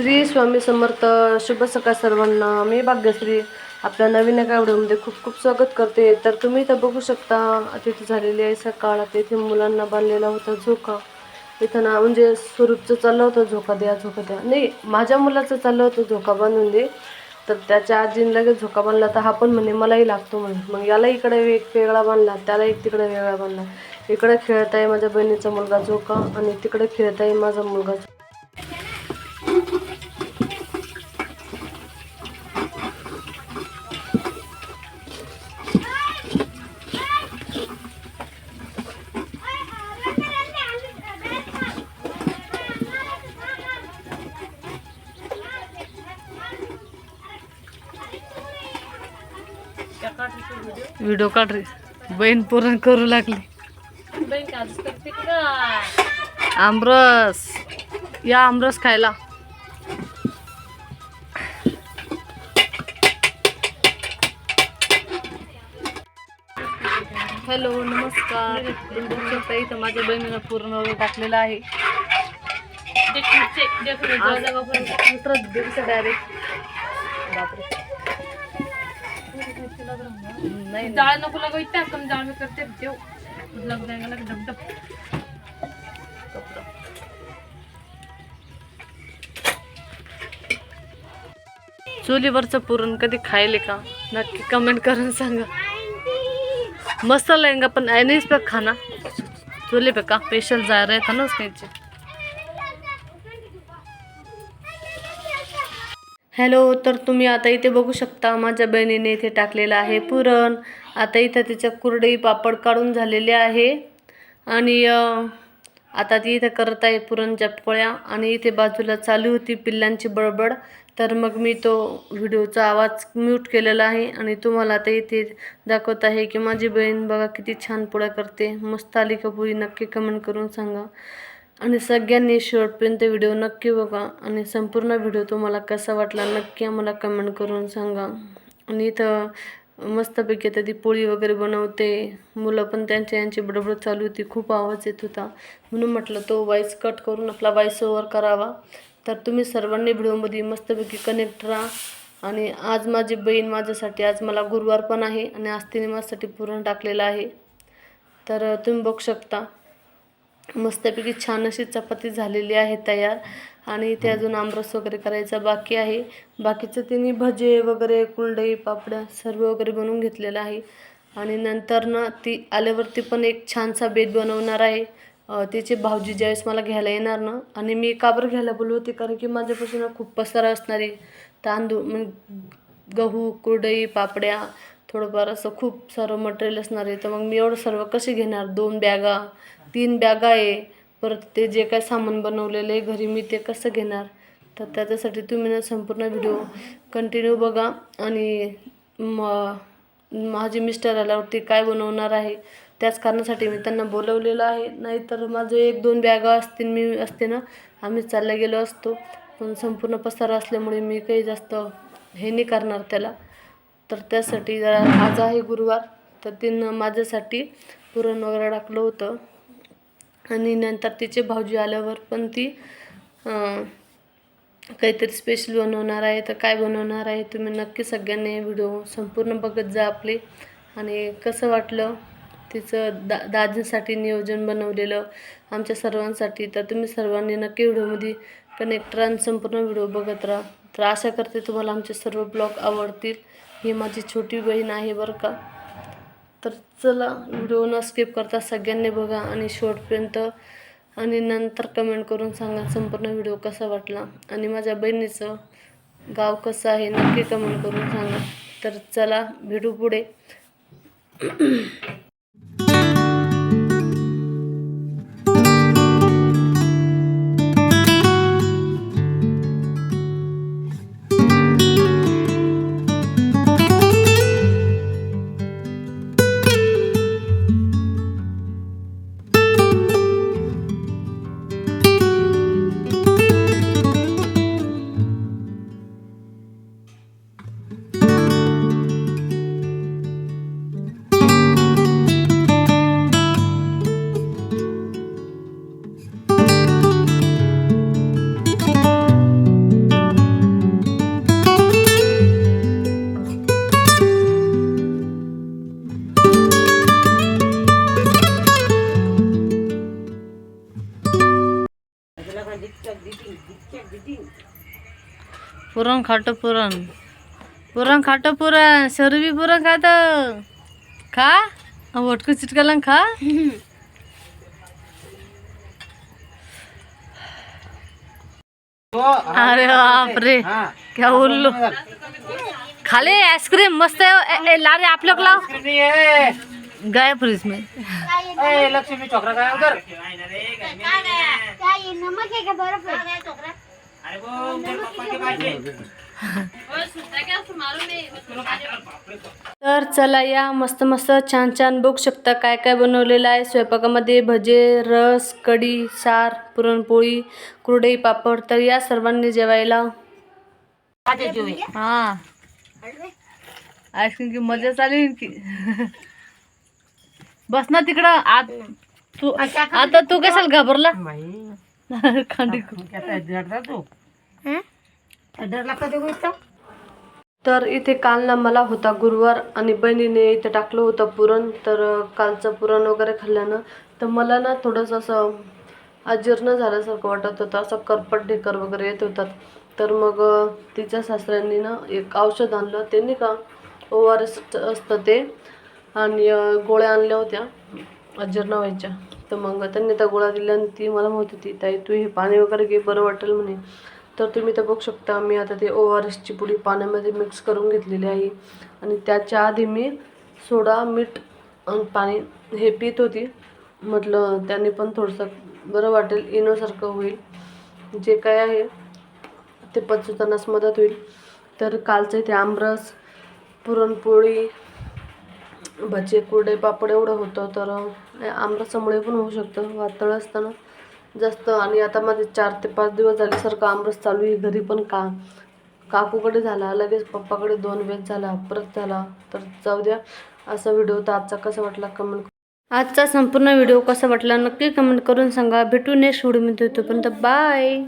श्री स्वामी समर्थ शुभ सकाळ सर्वांना. मी भाग्यश्री आपल्या नवीन एका व्हिडिओमध्ये खूप खूप स्वागत करते. तर तुम्ही इथं बघू शकता तिथे झालेली आहे सकाळ. तिथे मुलांना बांधलेला होता झोका. इथं ना म्हणजे स्वरूपचं चाललं होतं झोका द्या झोका द्या. नाही माझ्या मुलाचं चाललं होतं झोका बांधून दे. तर त्याच्या आजीने लगेच झोका बांधला तर हा पण म्हणे मलाही लागतो म्हणे. मग याला इकडे एक वेगळा बांधला त्याला एक तिकडे वेगळा बांधला. इकडे खेळत आहे माझ्या बहिणीचा मुलगा झोका आणि तिकडे खेळत आहे माझा मुलगा व्हिडिओ काढ रे. बहीण पूर्ण करू लागली. आमरस. या आमरस खायला. हॅलो नमस्कार. इथं माझ्या बहिणीनं पूर्ण वेळ टाकलेला आहे. डायरेक्ट नाही जाळ नको लगो इतना कम जाळ में करते देव लग जाएगा लग डब डब चुलीवरचं पुरण कधी खायले का? नक्की कमेंट करून सांगा. मस्त लगेगा पण ऐनीस पे खाना. चूल्हे पे का? स्पेशल जा रहे था ना उसके नीचे हॅलो तर तुम्ही आता इथे बघू शकता माझ्या बहिणीने इथे टाकलेलं आहे पुरण. आता इथं तिच्या कुरडई पापड काढून झालेले आहे. आणि आता ती इथं करत आहे पुरणच्या पोळ्या. आणि इथे बाजूला चालू होती पिल्लांची बडबड तर मग मी तो व्हिडिओचा आवाज म्यूट केलेला आहे. आणि तुम्हाला आता इथे दाखवत आहे की माझी बहीण बघा किती छान पोळ्या करते. मस्त आली का नक्की कमेंट करून सांगा. आणि सगळ्यांनी शेवटपर्यंत व्हिडिओ नक्की बघा आणि संपूर्ण व्हिडिओ तुम्हाला कसा वाटला नक्की आम्हाला कमेंट करून सांगा. आणि इथं मस्तपैकी आता ती पोळी वगैरे बनवते. मुलं पण त्यांच्या यांची बडबड चालू होती खूप आवाज येत होता. म्हणून म्हटलं तो वॉईस कट करून आपला वॉईस ओव्हर करावा. तर तुम्ही सर्वांनी व्हिडिओमध्ये मस्तपैकी कनेक्ट राहा. आणि आज माझी बहीण माझ्यासाठी आज मला गुरुवार पण आहे आणि आज तिने माझ्यासाठी पुरण टाकलेलं आहे. तर तुम्ही बघू शकता. मस्तपैकी छान अशी चपाती झालेली आहे तयार. आणि इथे अजून आमरस वगैरे करायचा बाकी आहे. बाकीचं तिने भजे वगैरे कुलडई पापड्या सर्व वगैरे बनवून घेतलेलं आहे. आणि नंतर ना ती आल्यावरती पण एक छानसा बेत बनवणार आहे. तिचे भाऊजी ज्यावेळेस मला घ्यायला येणार ना आणि मी का बरं घ्यायला बोलवते? कारण की माझ्यापासून खूप पसारा असणार आहे तांदूळ मग गहू कुरडई पापड्या थोडंफार असं खूप सारं मटेरियल असणार आहे. तर मग मी एवढं सर्व कसे घेणार? दोन बॅगा तीन बॅगा आहे. परत ते जे काय सामान बनवलेलं आहे घरी मी ते कसं घेणार? तर त्याच्यासाठी तुम्ही ना संपूर्ण व्हिडिओ कंटिन्यू बघा आणि म माझे मिस्टर आल्यावरती काय बनवणार आहे त्याच कारणासाठी मी त्यांना बोलवलेलं आहे. नाहीतर माझं एक दोन बॅगा असतील मी असते ना आम्ही चालला गेलो असतो. पण संपूर्ण पसारा असल्यामुळे मी काही जास्त हे नाही करणार त्याला. तर त्यासाठी जरा आज आहे गुरुवार तर तिनं माझ्यासाठी पुरण वगैरे टाकलं होतं. आणि नंतर तिचे भाऊजी आल्यावर पण ती काहीतरी स्पेशल बनवणार आहे. तर काय बनवणार आहे तुम्ही नक्की सगळ्यांनी व्हिडिओ संपूर्ण बघत जा आपले. आणि कसं वाटलं तिचं दा दाजींसाठी नियोजन बनवलेलं आमच्या सर्वांसाठी. तर तुम्ही सर्वांनी नक्की व्हिडिओमध्ये कनेक्ट राहा संपूर्ण व्हिडिओ बघत राहा. तर आशा करते तुम्हाला आमचे सर्व ब्लॉग आवडतील. ही माझी छोटी बहीण आहे बरं का. तर चला व्हिडिओ न स्किप करता सगळ्यांनी बघा आणि शेवटपर्यंत आणि नंतर कमेंट करून सांगा संपूर्ण व्हिडिओ कसा वाटला. आणि माझ्या बहिणीचं गाव कसं आहे नक्की कमेंट करून सांगा. तर चला भेटू पुढे. पुरण खाटं पुरण. पुरण खाटं पुरण. शरबी पुरण खात. खा. वटकं चिटकाला खा. अरे बापरे. क्या उल्लू खाले आइसक्रीम मस्त आहे. ए, ए, ला रे आप लोग लाओ गए फ्रिज में लक्ष्मी चोकरा काय उधर नमक बर्फ तर चला या मस्त मस्त छान छान बघू शकता काय काय बनवलेलं आहे. स्वयंपाकामध्ये भजे रस कढी सार पुरणपोळी कुरडई पापड तर या सर्वांनी जेवायला. हा. आईस्क्रीम की मजा चालू की बस ना तिकडं. आत तू आता तू कशाला घाबरला? तर इथे काल ना मला होता गुरुवार आणि बहिणीने इथे टाकलं होतं पुरण तर कालचं पुरण वगैरे खाल्ल्यानं. तर मला ना थोडंसं असं अजीर्ण झाल्यासारखं वाटत होतं असं करपट ढेकर वगैरे येत होतात तर मग तिच्या सासऱ्यांनी ना एक औषध आणलं. त्यांनी का ओ आर एस असतं ते. आणि गोळ्या आणल्या होत्या अजीर्ण व्हायच्या. तर मग त्यांनी त्या गोळ्या दिल्या आणि ती मला म्हणत होती ताई तू हे पाणी वगैरे घे बरं वाटेल म्हणे. तर तुम्ही तर बघू शकता मी आता ते ओ आर एसची पुडी पाण्यामध्ये मिक्स करून घेतलेली आहे. आणि त्याच्या आधी मी सोडा मीठ पाणी हे पित होती. म्हटलं त्याने पण थोडंसं बरं वाटेल इनोसारखं होईल. जे काय आहे ते पचवतानाच मदत होईल. तर कालचं ते आमरस पुरणपोळी भजे कुरडे पापड एवढं होतं. तर आमरसामुळे पण होऊ शकतं वातळ असताना. जास्त. आणि आता माझे चार ते पाच दिवस झाल्यासारखं आमरस चालू आहे. घरी पण का काकूकडे झाला लगेच पप्पाकडे दोन वेळेस झाला परत झाला. तर जाऊ द्या असा व्हिडिओ तर आजचा कसा वाटला कमेंट आजचा संपूर्ण व्हिडिओ कसा वाटला नक्की कमेंट करून सांगा. भेटू नेक्स्ट व्हिडिओमध्ये तोपर्यंत बाय